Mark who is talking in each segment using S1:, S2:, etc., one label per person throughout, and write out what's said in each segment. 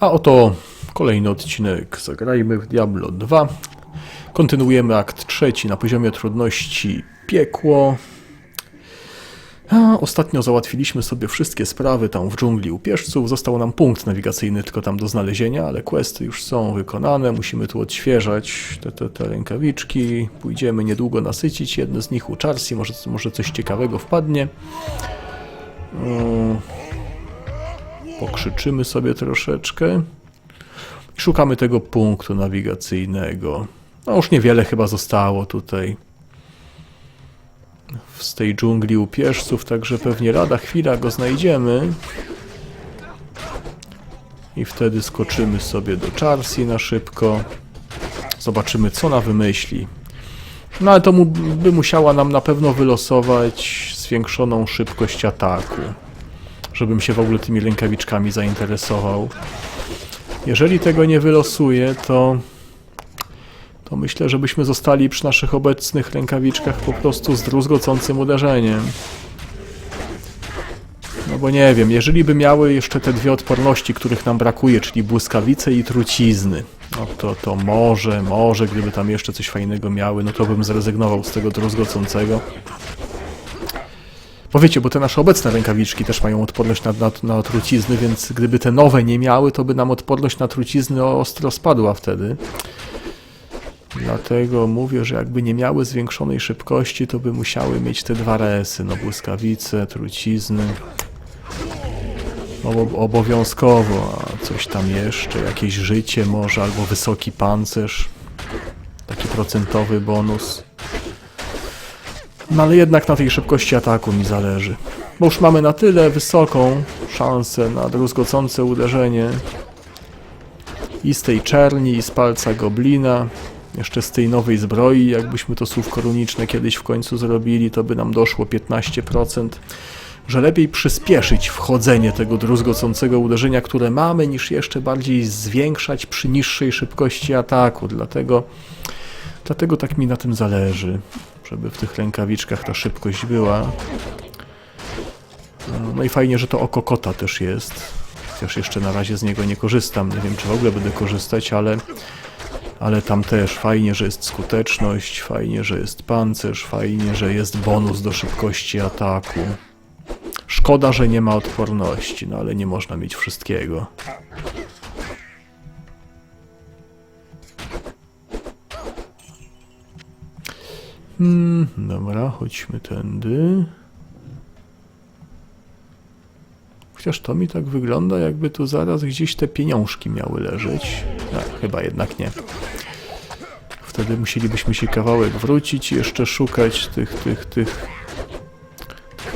S1: A oto kolejny odcinek Zagrajmy w Diablo 2. Kontynuujemy akt trzeci na poziomie trudności piekło. A, ostatnio załatwiliśmy sobie wszystkie sprawy tam w dżungli u pieszców. Został nam punkt nawigacyjny tylko tam do znalezienia, ale questy już są wykonane. Musimy tu odświeżać te, te, te rękawiczki. Pójdziemy niedługo nasycić jedne z nich u Charsi. Może, może coś ciekawego wpadnie. Mm. Pokrzyczymy sobie troszeczkę. I szukamy tego punktu nawigacyjnego. No już niewiele chyba zostało tutaj. Z tej dżungli u pieszców, także pewnie lada chwila go znajdziemy. I wtedy skoczymy sobie do Charsi na szybko. Zobaczymy, co ona wymyśli. No ale to mu, by musiała nam na pewno wylosować zwiększoną szybkość ataku żebym się w ogóle tymi rękawiczkami zainteresował. Jeżeli tego nie wylosuje, to to myślę, żebyśmy zostali przy naszych obecnych rękawiczkach po prostu z druzgocącym uderzeniem. No bo nie wiem, jeżeli by miały jeszcze te dwie odporności, których nam brakuje, czyli błyskawice i trucizny, no to, to może, może, gdyby tam jeszcze coś fajnego miały, no to bym zrezygnował z tego druzgocącego. Bo wiecie, bo te nasze obecne rękawiczki też mają odporność na, na, na trucizny, więc gdyby te nowe nie miały, to by nam odporność na trucizny ostro spadła wtedy. Dlatego mówię, że jakby nie miały zwiększonej szybkości, to by musiały mieć te dwa resy, no błyskawice, trucizny. Obo obowiązkowo, a coś tam jeszcze, jakieś życie może, albo wysoki pancerz. Taki procentowy bonus. No ale jednak na tej szybkości ataku mi zależy. Bo już mamy na tyle wysoką szansę na druzgocące uderzenie. I z tej czerni, i z palca goblina. Jeszcze z tej nowej zbroi, jakbyśmy to słówko runiczne kiedyś w końcu zrobili, to by nam doszło 15%. Że lepiej przyspieszyć wchodzenie tego druzgocącego uderzenia, które mamy, niż jeszcze bardziej zwiększać przy niższej szybkości ataku. Dlatego, dlatego tak mi na tym zależy żeby w tych rękawiczkach ta szybkość była. No i fajnie, że to oko kota też jest. Chociaż jeszcze na razie z niego nie korzystam. Nie wiem, czy w ogóle będę korzystać, ale, ale tam też fajnie, że jest skuteczność, fajnie, że jest pancerz, fajnie, że jest bonus do szybkości ataku. Szkoda, że nie ma odporności, no ale nie można mieć wszystkiego. Hmm, dobra, chodźmy tędy. Chociaż to mi tak wygląda, jakby tu zaraz gdzieś te pieniążki miały leżeć. A, chyba jednak nie. Wtedy musielibyśmy się kawałek wrócić i jeszcze szukać tych, tych, tych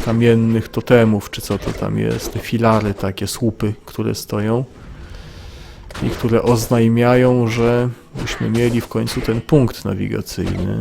S1: kamiennych totemów, czy co to tam jest, te filary, takie słupy, które stoją i które oznajmiają, że byśmy mieli w końcu ten punkt nawigacyjny.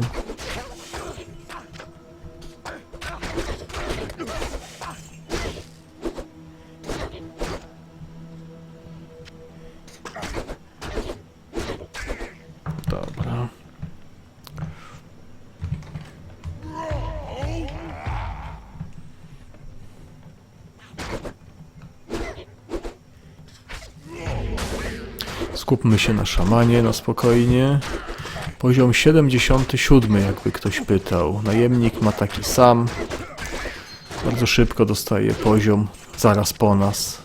S1: Skupmy się na szamanie, na spokojnie. Poziom 77, jakby ktoś pytał. Najemnik ma taki sam. Bardzo szybko dostaje poziom zaraz po nas.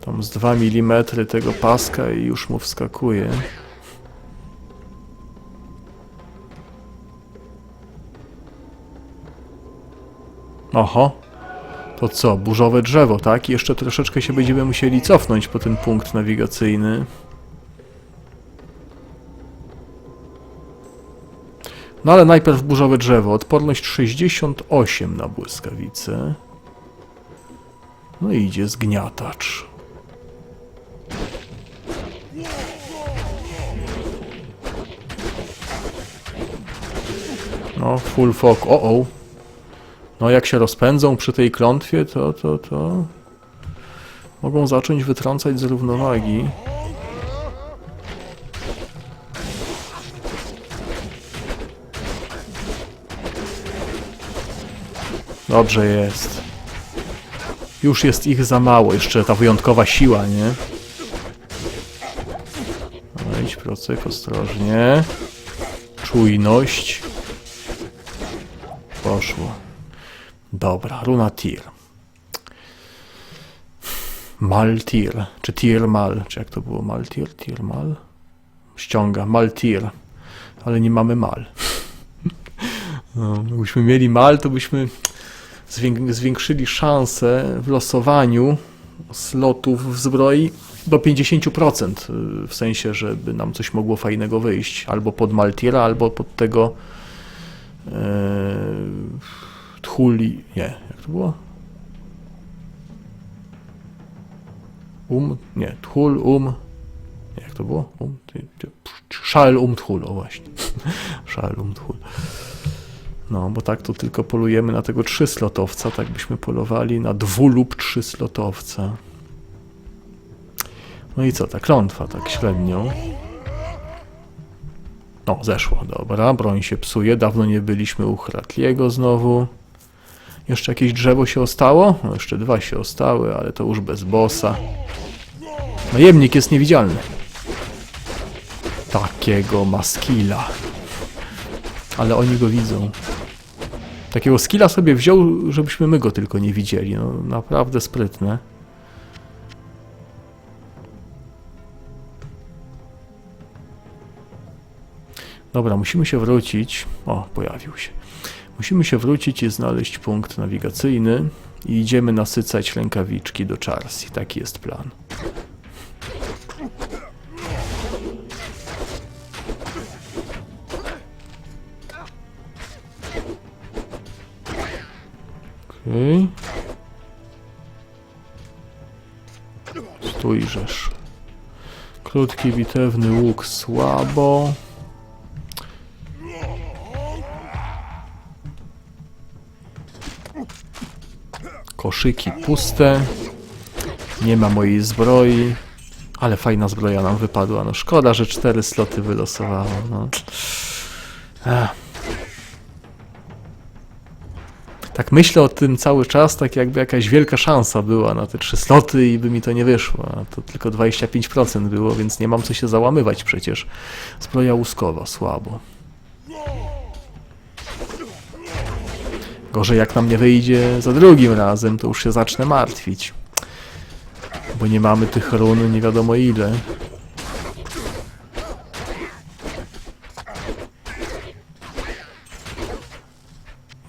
S1: Tam z 2 mm tego paska i już mu wskakuje. Oho. To co, burzowe drzewo, tak? I jeszcze troszeczkę się będziemy musieli cofnąć po ten punkt nawigacyjny. No ale najpierw burzowe drzewo. Odporność 68 na błyskawice. No i idzie zgniatacz. No, full fog. O, o. No, jak się rozpędzą przy tej klątwie, to, to, to... Mogą zacząć wytrącać z równowagi. Dobrze jest. Już jest ich za mało, jeszcze ta wyjątkowa siła, nie? No idź procek, ostrożnie. Czujność. Poszło. Dobra, runa tir. Maltir, czy Tirmal, czy jak to było? Maltir, Tirmal? Ściąga, Maltir, ale nie mamy mal. No, gdybyśmy mieli mal, to byśmy zwię- zwiększyli szanse w losowaniu slotów w zbroi do 50%, y, w sensie, żeby nam coś mogło fajnego wyjść, albo pod Maltira, albo pod tego e, Tchuli, nie, jak to było? Um, nie, Tchul, um, jak to było? Um, Szal um Tchul, o właśnie. Szal um Tchul. No, bo tak to tylko polujemy na tego trzyslotowca, tak byśmy polowali na dwu lub trzyslotowca. No i co, ta klątwa tak średnio. No, zeszło, dobra, broń się psuje, dawno nie byliśmy u Hratliego znowu. Jeszcze jakieś drzewo się ostało? No, jeszcze dwa się ostały, ale to już bez bossa. Najemnik jest niewidzialny. Takiego ma skilla. Ale oni go widzą. Takiego skilla sobie wziął, żebyśmy my go tylko nie widzieli. No, naprawdę sprytne. Dobra, musimy się wrócić. O, pojawił się. Musimy się wrócić i znaleźć punkt nawigacyjny i idziemy nasycać rękawiczki do Charsi. Taki jest plan. Okej. Stójrzesz. Krótki, bitewny łuk słabo. Koszyki puste. Nie ma mojej zbroi. Ale fajna zbroja nam wypadła. No szkoda, że cztery sloty wylosowało. No. Tak myślę o tym cały czas, tak jakby jakaś wielka szansa była na te trzy sloty i by mi to nie wyszło. A to tylko 25% było, więc nie mam co się załamywać przecież. Zbroja łuskowa, słabo. Gorzej jak nam nie wyjdzie za drugim razem, to już się zacznę martwić. Bo nie mamy tych run nie wiadomo ile.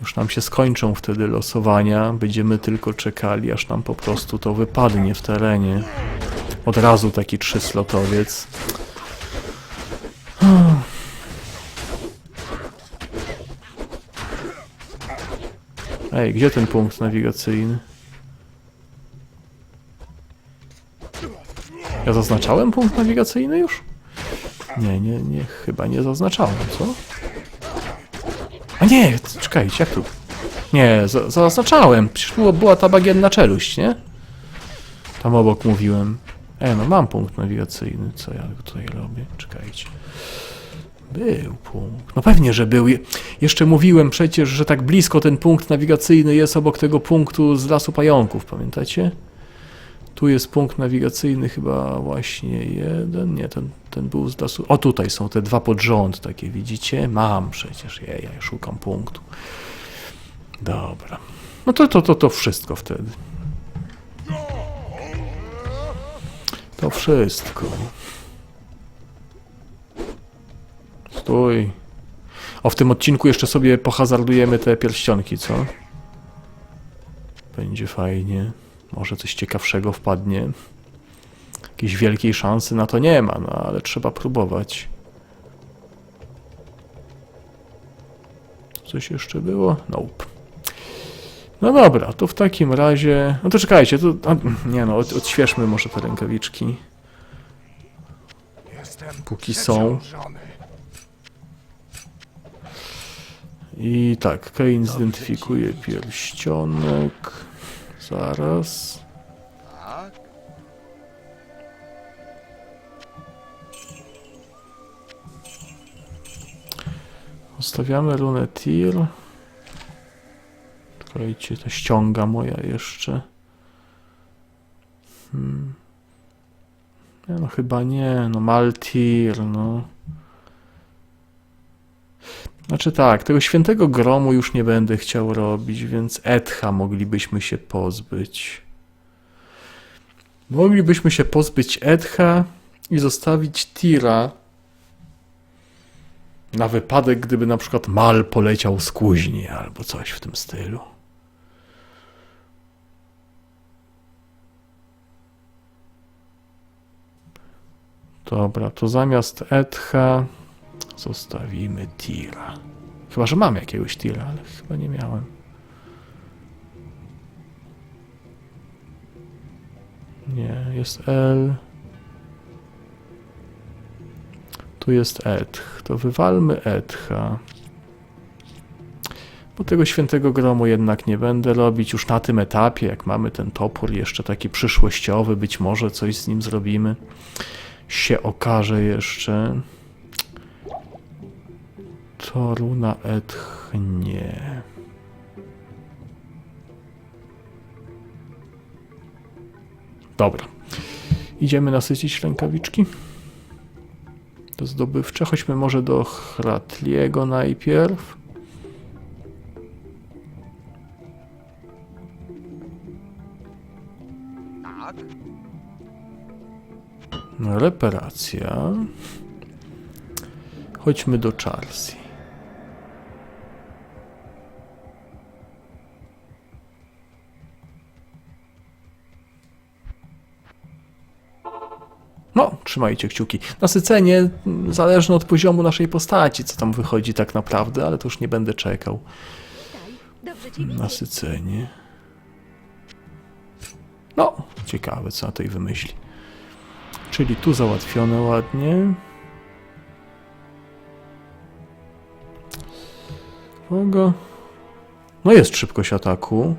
S1: Już nam się skończą wtedy losowania, będziemy tylko czekali, aż nam po prostu to wypadnie w terenie. Od razu taki trzyslotowiec. Ej, gdzie ten punkt nawigacyjny? Ja zaznaczałem punkt nawigacyjny już? Nie, nie, nie, chyba nie zaznaczałem, co? A nie, czekajcie, jak tu? Nie, za, zaznaczałem, przecież była ta bagienna czeluść, nie? Tam obok mówiłem. E, no mam punkt nawigacyjny, co ja tutaj robię? Czekajcie. Był punkt. No pewnie, że był. Je- Jeszcze mówiłem przecież, że tak blisko ten punkt nawigacyjny jest obok tego punktu z Lasu Pająków, pamiętacie? Tu jest punkt nawigacyjny chyba właśnie jeden, nie, ten, ten był z Lasu... O, tutaj są te dwa pod rząd takie, widzicie? Mam przecież, ja, ja szukam punktu. Dobra. No to, to, to, to wszystko wtedy. To wszystko. Stój. O, w tym odcinku jeszcze sobie pohazardujemy te pierścionki, co? Będzie fajnie. Może coś ciekawszego wpadnie. Jakiejś wielkiej szansy na to nie ma, no ale trzeba próbować. Coś jeszcze było? Nope. No dobra, to w takim razie... No to czekajcie, to... A, nie no, od, odświeżmy może te rękawiczki.
S2: Jestem
S1: Póki są. I tak, Kane zidentyfikuje pierścionek. Zaraz.
S2: Tak?
S1: Runę Tir. Czekajcie, to ściąga moja jeszcze. Hmm. No chyba nie, no Maltir, no. Znaczy tak, tego świętego gromu już nie będę chciał robić, więc Etcha moglibyśmy się pozbyć. Moglibyśmy się pozbyć Etcha i zostawić Tira na wypadek, gdyby na przykład Mal poleciał z kuźni albo coś w tym stylu. Dobra, to zamiast Etcha zostawimy Tira. Chyba, że mam jakiegoś Tira, ale chyba nie miałem. Nie, jest L. Tu jest Etch. To wywalmy Etcha. Bo tego świętego gromu jednak nie będę robić już na tym etapie, jak mamy ten topór jeszcze taki przyszłościowy, być może coś z nim zrobimy. Się okaże jeszcze. To runa Etch nie. Dobra. Idziemy nasycić rękawiczki. To zdobywcze. Chodźmy może do Hratliego najpierw.
S2: Tak?
S1: Reparacja. Chodźmy do Charlesy. No, trzymajcie kciuki. Nasycenie mm, zależne od poziomu naszej postaci, co tam wychodzi tak naprawdę, ale to już nie będę czekał. Nasycenie. No, ciekawe, co na tej wymyśli. Czyli tu załatwione ładnie. Uwaga. No jest szybkość ataku.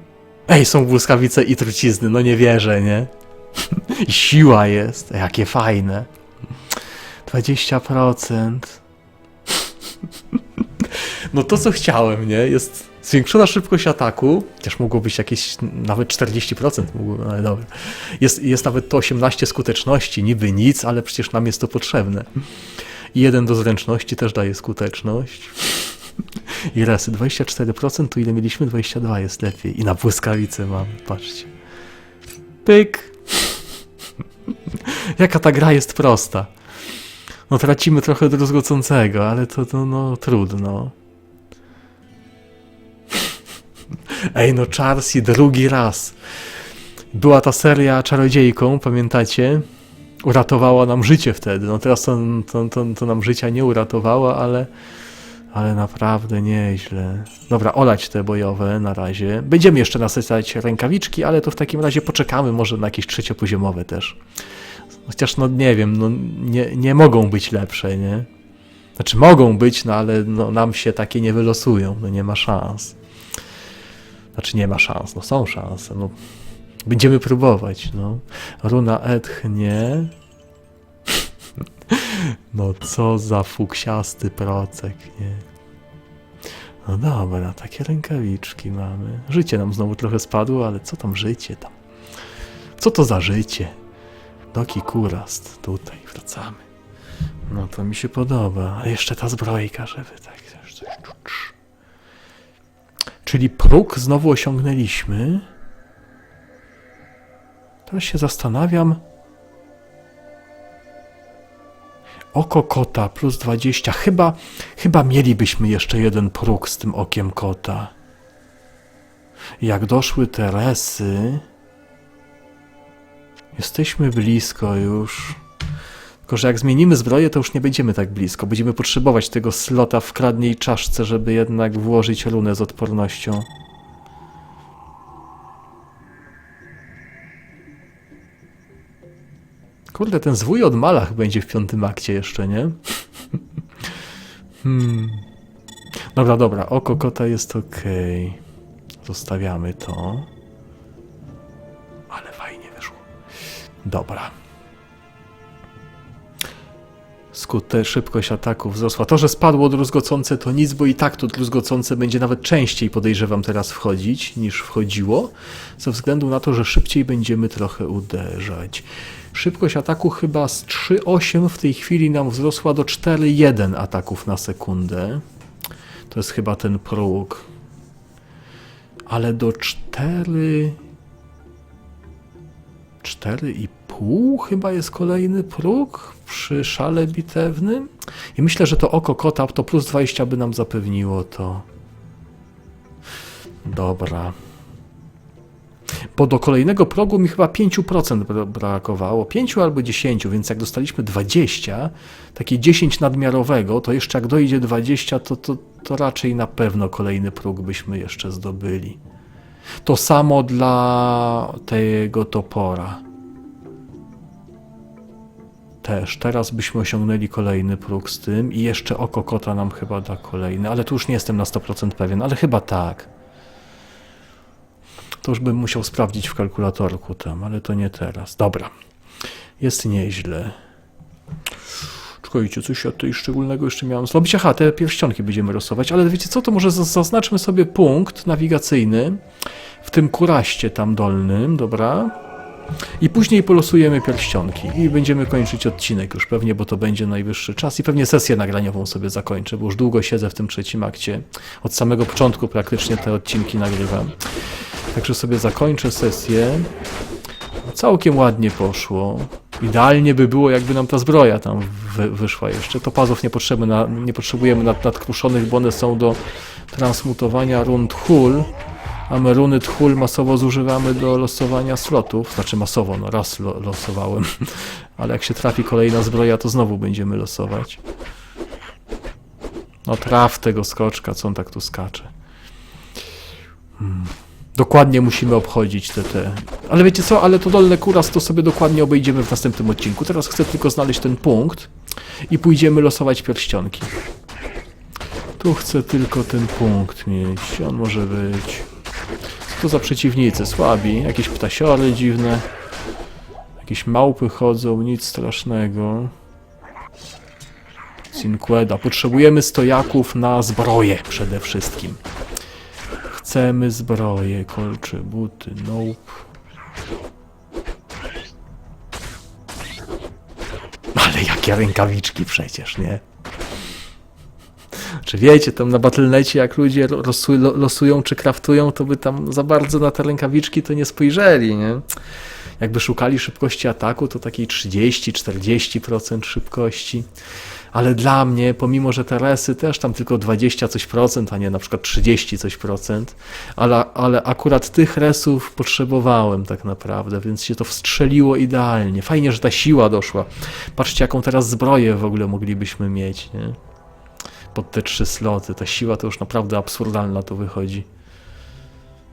S1: Ej, są błyskawice i trucizny, no nie wierzę, nie? Siła jest, jakie fajne. 20%. No to co chciałem, nie? Jest zwiększona szybkość ataku, chociaż mogło być jakieś nawet 40%, mogło, no ale dobra. Jest, jest nawet to 18 skuteczności, niby nic, ale przecież nam jest to potrzebne. I jeden do zręczności też daje skuteczność. I resy 24%, to ile mieliśmy? 22 jest lepiej. I na błyskawicy mamy, patrzcie. Pyk. Jaka ta gra jest prosta. No tracimy trochę druzgocącego, ale to, to no trudno. Ej, no Charsi drugi raz. Była ta seria czarodziejką, pamiętacie? Uratowała nam życie wtedy. No teraz to, to, to, to nam życia nie uratowała, ale, ale naprawdę nieźle. Dobra, olać te bojowe na razie. Będziemy jeszcze nasycać rękawiczki, ale to w takim razie poczekamy może na jakieś trzeciopoziomowe też. Chociaż no nie wiem, no nie, nie mogą być lepsze, nie? Znaczy mogą być, no ale no, nam się takie nie wylosują, no nie ma szans. Znaczy nie ma szans, no są szanse, no. Będziemy próbować, no. Runa Etch nie. No co za fuksiasty procek, nie. No dobra, takie rękawiczki mamy. Życie nam znowu trochę spadło, ale co tam życie tam? Co to za życie? Doki Kurast, tutaj wracamy. No to mi się podoba. A jeszcze ta zbrojka, żeby tak coś. Czyli próg znowu osiągnęliśmy. Teraz się zastanawiam. Oko kota plus 20. Chyba, chyba mielibyśmy jeszcze jeden próg z tym okiem kota. Jak doszły Teresy. Jesteśmy blisko już. Tylko, że jak zmienimy zbroję, to już nie będziemy tak blisko. Będziemy potrzebować tego slota w kradniej czaszce, żeby jednak włożyć runę z odpornością. Kurde, ten zwój od Malach będzie w piątym akcie jeszcze, nie? hmm. Dobra, dobra, oko kota jest ok. Zostawiamy to. Ale fajnie wyszło. Dobra. Skute, szybkość ataku wzrosła. To, że spadło druzgocące to nic, bo i tak to druzgocące będzie nawet częściej podejrzewam teraz wchodzić niż wchodziło, ze względu na to, że szybciej będziemy trochę uderzać. Szybkość ataku chyba z 3,8 w tej chwili nam wzrosła do 4,1 ataków na sekundę. To jest chyba ten próg. Ale do 4... 4,5 chyba jest kolejny próg przy szale bitewnym. I myślę, że to oko kota to plus 20 by nam zapewniło to. Dobra. Bo do kolejnego progu mi chyba 5% bra- brakowało. 5 albo 10, więc jak dostaliśmy 20, takie 10 nadmiarowego, to jeszcze jak dojdzie 20, to, to, to raczej na pewno kolejny próg byśmy jeszcze zdobyli. To samo dla tego topora. Też, teraz byśmy osiągnęli kolejny próg z tym i jeszcze oko kota nam chyba da kolejny, ale tu już nie jestem na 100% pewien, ale chyba tak. To już bym musiał sprawdzić w kalkulatorku tam, ale to nie teraz. Dobra. Jest nieźle. Czekajcie, coś ja tutaj szczególnego jeszcze miałem zrobić. Aha, te pierścionki będziemy losować, ale wiecie co, to może zaznaczmy sobie punkt nawigacyjny w tym kuraście tam dolnym, dobra? I później polosujemy pierścionki i będziemy kończyć odcinek już pewnie, bo to będzie najwyższy czas i pewnie sesję nagraniową sobie zakończę, bo już długo siedzę w tym trzecim akcie. Od samego początku praktycznie te odcinki nagrywam. Także sobie zakończę sesję. Całkiem ładnie poszło. Idealnie by było, jakby nam ta zbroja tam wy, wyszła jeszcze. Topazów nie, potrzeby na, nie potrzebujemy nad, nadkruszonych, bo one są do transmutowania run Tchul, a my runy Tchul masowo zużywamy do losowania slotów. Znaczy masowo, no raz lo, losowałem, ale jak się trafi kolejna zbroja, to znowu będziemy losować. No traf tego skoczka, co on tak tu skacze. Dokładnie musimy obchodzić te, te. Ale wiecie co, ale to dolne kuras to sobie dokładnie obejdziemy w następnym odcinku. Teraz chcę tylko znaleźć ten punkt i pójdziemy losować pierścionki. Tu chcę tylko ten punkt mieć. On może być. To za przeciwnicy? Słabi. Jakieś ptasiory dziwne. Jakieś małpy chodzą, nic strasznego. Cinqueda. Potrzebujemy stojaków na zbroję przede wszystkim. Chcemy zbroje, kolcze, buty, nope. Ale jakie rękawiczki przecież, nie? Czy wiecie, tam na Battle.necie jak ludzie ro- losu, lo- losują czy kraftują, to by tam za bardzo na te rękawiczki to nie spojrzeli, nie? Jakby szukali szybkości ataku, to takiej 30-40% szybkości. Ale dla mnie, pomimo że te resy też tam tylko 20 coś procent, a nie na przykład 30 coś procent, ale, ale akurat tych resów potrzebowałem tak naprawdę, więc się to wstrzeliło idealnie. Fajnie, że ta siła doszła. Patrzcie, jaką teraz zbroję w ogóle moglibyśmy mieć, nie? Pod te trzy sloty. Ta siła to już naprawdę absurdalna to wychodzi.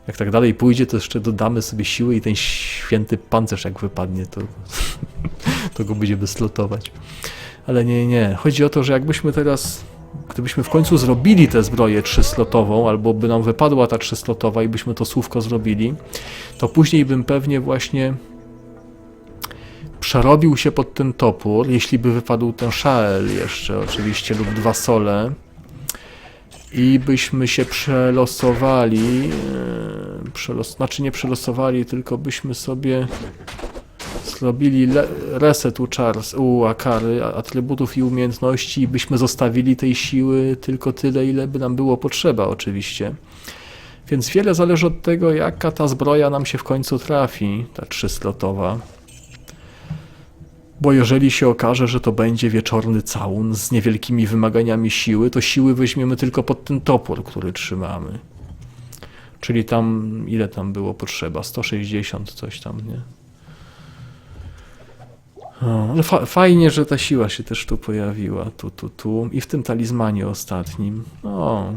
S1: Jak tak dalej pójdzie, to jeszcze dodamy sobie siły i ten święty pancerz jak wypadnie, to, to go będziemy slotować. Ale nie, nie. Chodzi o to, że jakbyśmy teraz, gdybyśmy w końcu zrobili tę zbroję trzyslotową, albo by nam wypadła ta trzyslotowa i byśmy to słówko zrobili, to później bym pewnie właśnie przerobił się pod ten topór, jeśli by wypadł ten szael jeszcze oczywiście, lub dwa sole, i byśmy się przelosowali, e, przelos, znaczy nie przelosowali, tylko byśmy sobie zrobili reset u, czars, u akary, atrybutów i umiejętności i byśmy zostawili tej siły tylko tyle, ile by nam było potrzeba oczywiście. Więc wiele zależy od tego, jaka ta zbroja nam się w końcu trafi, ta trzyslotowa. Bo jeżeli się okaże, że to będzie wieczorny całun z niewielkimi wymaganiami siły, to siły weźmiemy tylko pod ten topór, który trzymamy. Czyli tam, ile tam było potrzeba? 160 coś tam, nie? O, ale fa fajnie, że ta siła się też tu pojawiła, tu, tu, tu i w tym talizmanie ostatnim. O.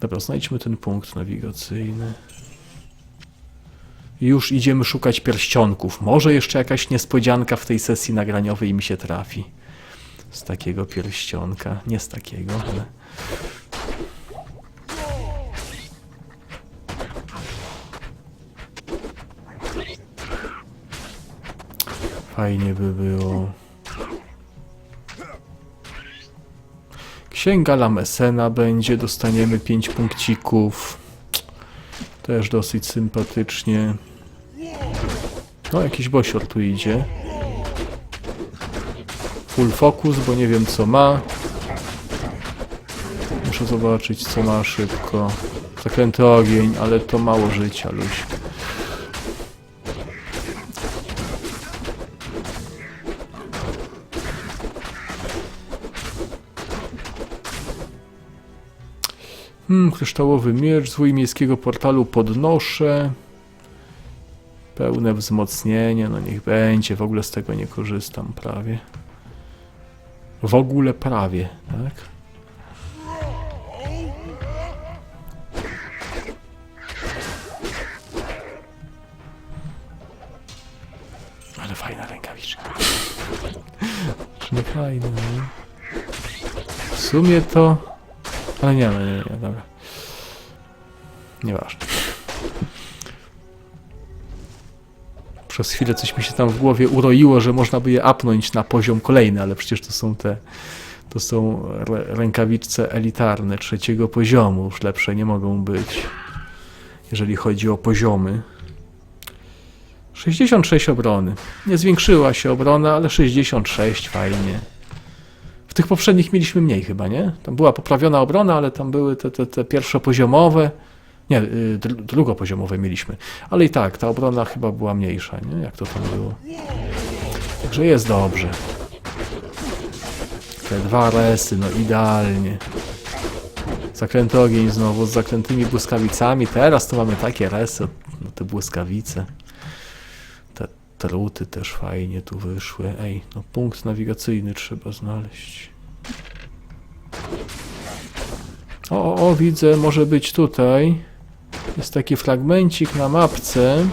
S1: Dobra, znajdźmy ten punkt nawigacyjny. Już idziemy szukać pierścionków. Może jeszcze jakaś niespodzianka w tej sesji nagraniowej mi się trafi. Z takiego pierścionka. Nie z takiego, ale... Fajnie by było. Księga Lamesena będzie, dostaniemy 5 punkcików. Też dosyć sympatycznie. No, jakiś bosior tu idzie. Full focus, bo nie wiem co ma. Muszę zobaczyć co ma szybko. Zakręty ogień, ale to mało życia, luź. Hmm, kryształowy miecz, zwój miejskiego portalu podnoszę. Pełne wzmocnienie, no niech będzie, w ogóle z tego nie korzystam prawie. W ogóle prawie, tak? Ale fajna rękawiczka. Czy nie fajna, nie? W sumie to... Ale nie, no nie, nie, dobra. Nieważne. Przez chwilę coś mi się tam w głowie uroiło, że można by je apnąć na poziom kolejny, ale przecież to są te... To są rękawiczce elitarne trzeciego poziomu, już lepsze nie mogą być, jeżeli chodzi o poziomy. 66 obrony. Nie zwiększyła się obrona, ale 66 fajnie. Tych poprzednich mieliśmy mniej chyba, nie? Tam była poprawiona obrona, ale tam były te, te, te pierwszopoziomowe. Nie, y, dru- drugopoziomowe mieliśmy. Ale i tak, ta obrona chyba była mniejsza, nie? Jak to tam było. Także jest dobrze. Te dwa resy, no idealnie. Zakręty ogień znowu z zakrętymi błyskawicami. Teraz to mamy takie resy, no te błyskawice. Truty też fajnie tu wyszły. Ej, no punkt nawigacyjny trzeba znaleźć. O, o, o, widzę, może być tutaj. Jest taki fragmencik na mapce.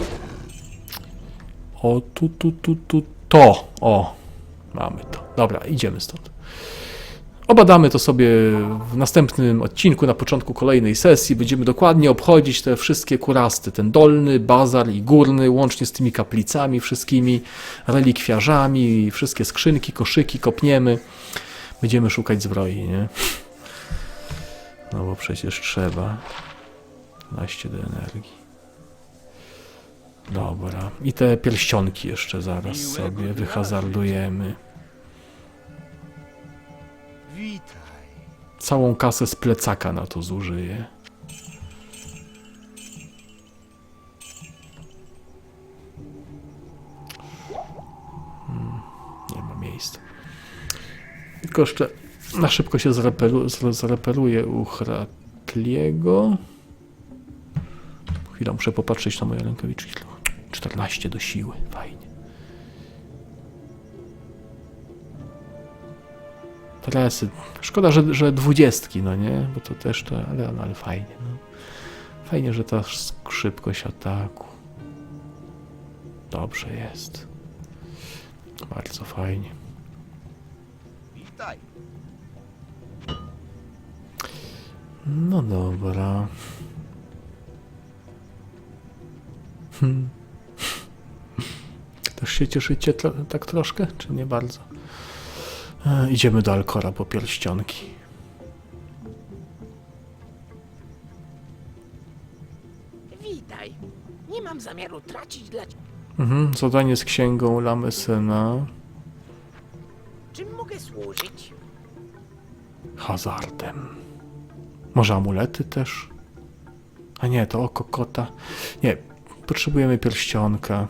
S1: O, tu, tu, tu, tu, to. O, mamy to. Dobra, idziemy stąd. Obadamy to sobie w następnym odcinku, na początku kolejnej sesji. Będziemy dokładnie obchodzić te wszystkie kurasty. Ten dolny, bazar i górny, łącznie z tymi kaplicami wszystkimi, relikwiarzami, wszystkie skrzynki, koszyki kopniemy. Będziemy szukać zbroi, nie? No bo przecież trzeba. 12 do energii. Dobra. I te pierścionki jeszcze zaraz sobie wyhazardujemy.
S2: Witaj.
S1: Całą kasę z plecaka na to zużyję. Hmm, nie ma miejsca. Tylko jeszcze na szybko się zreperu, zre- zreperuję u Hratliego. Chwilę, muszę popatrzeć na moje rękawiczki. 14 do siły, fajnie. Tresy. Szkoda, że, że dwudziestki, no nie? Bo to też to, ale, no, ale fajnie. No. Fajnie, że ta szybkość ataku. Dobrze jest. Bardzo fajnie.
S2: Witaj.
S1: No dobra. Hmm. Też się cieszycie tro- tak troszkę, czy nie bardzo? E, idziemy do Alkora po pierścionki.
S3: Witaj. Nie mam zamiaru tracić dla ciebie.
S1: Mhm, zadanie z księgą Lamesena.
S3: Czym mogę służyć?
S1: Hazardem. Może amulety też? A nie, to oko kota. Nie, potrzebujemy pierścionka.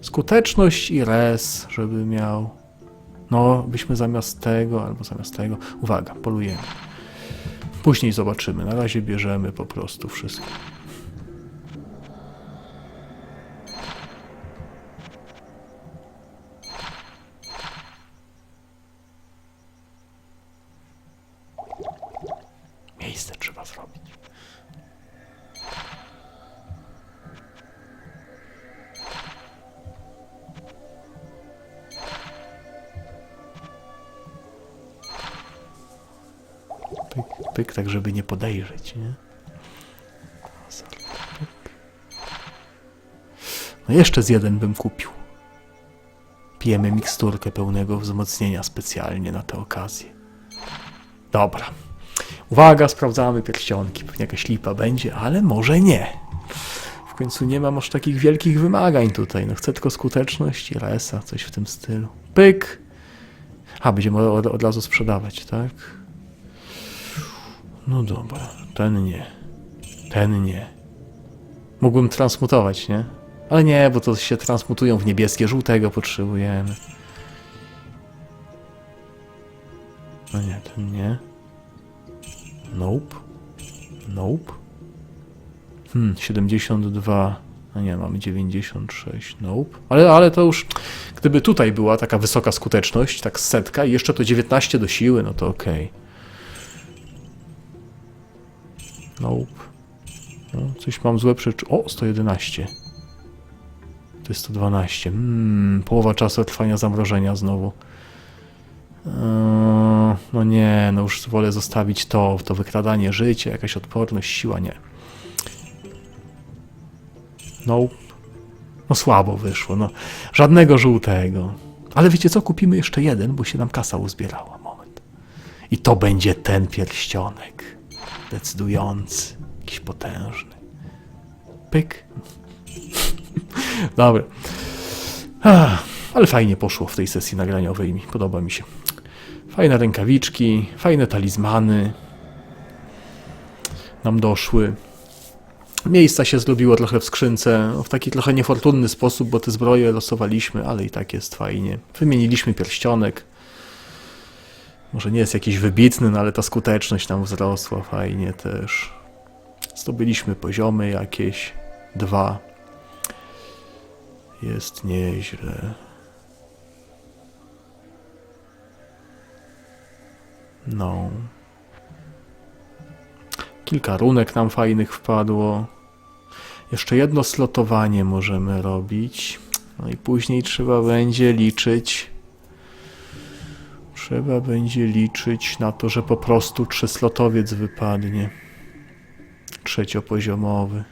S1: Skuteczność i res, żeby miał. No, byśmy zamiast tego, albo zamiast tego. Uwaga, polujemy. Później zobaczymy. Na razie bierzemy po prostu wszystko. Jeszcze z jeden bym kupił. Pijemy miksturkę pełnego wzmocnienia specjalnie na tę okazję. Dobra, Uwaga, sprawdzamy pierścionki. Pewnie jakaś lipa będzie, ale może nie. W końcu nie mam aż takich wielkich wymagań tutaj. No chcę tylko skuteczność i resa, coś w tym stylu. Pyk! A, będziemy od, od razu sprzedawać, tak? No dobra, ten nie. Ten nie. Mógłbym transmutować, nie? Ale nie, bo to się transmutują w niebieskie, żółtego potrzebujemy. No nie, ten nie. Nope. Nope. Hmm, 72. No nie, mamy 96. Nope. Ale, ale to już, gdyby tutaj była taka wysoka skuteczność, tak setka i jeszcze to 19 do siły, no to okej. Nope. No, coś mam złe przy... O, 111. To jest 112. Hmm, połowa czasu trwania zamrożenia znowu. Eee, No nie, no już wolę zostawić to, to wykradanie życia, jakaś odporność, siła, nie. No, no słabo wyszło, no. Żadnego żółtego. Ale wiecie co, kupimy jeszcze jeden, bo się nam kasa uzbierała. Moment. I to będzie ten pierścionek. Decydujący, jakiś potężny. Pyk. Dobra. Ale fajnie poszło w tej sesji nagraniowej mi, podoba mi się. Fajne rękawiczki, fajne talizmany nam doszły. Miejsca się zrobiło trochę w skrzynce, no, w taki trochę niefortunny sposób, bo te zbroje losowaliśmy, ale i tak jest fajnie. Wymieniliśmy pierścionek. Może nie jest jakiś wybitny, no ale ta skuteczność nam wzrosła fajnie też. Zdobyliśmy poziomy jakieś, dwa. Jest nieźle. No. Kilka runek nam fajnych wpadło. Jeszcze jedno slotowanie możemy robić. No i później trzeba będzie liczyć. Trzeba będzie liczyć na to, że po prostu trzyslotowiec wypadnie. Trzeciopoziomowy.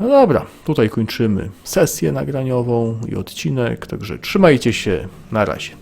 S1: No dobra, tutaj kończymy sesję nagraniową i odcinek, także trzymajcie się, na razie.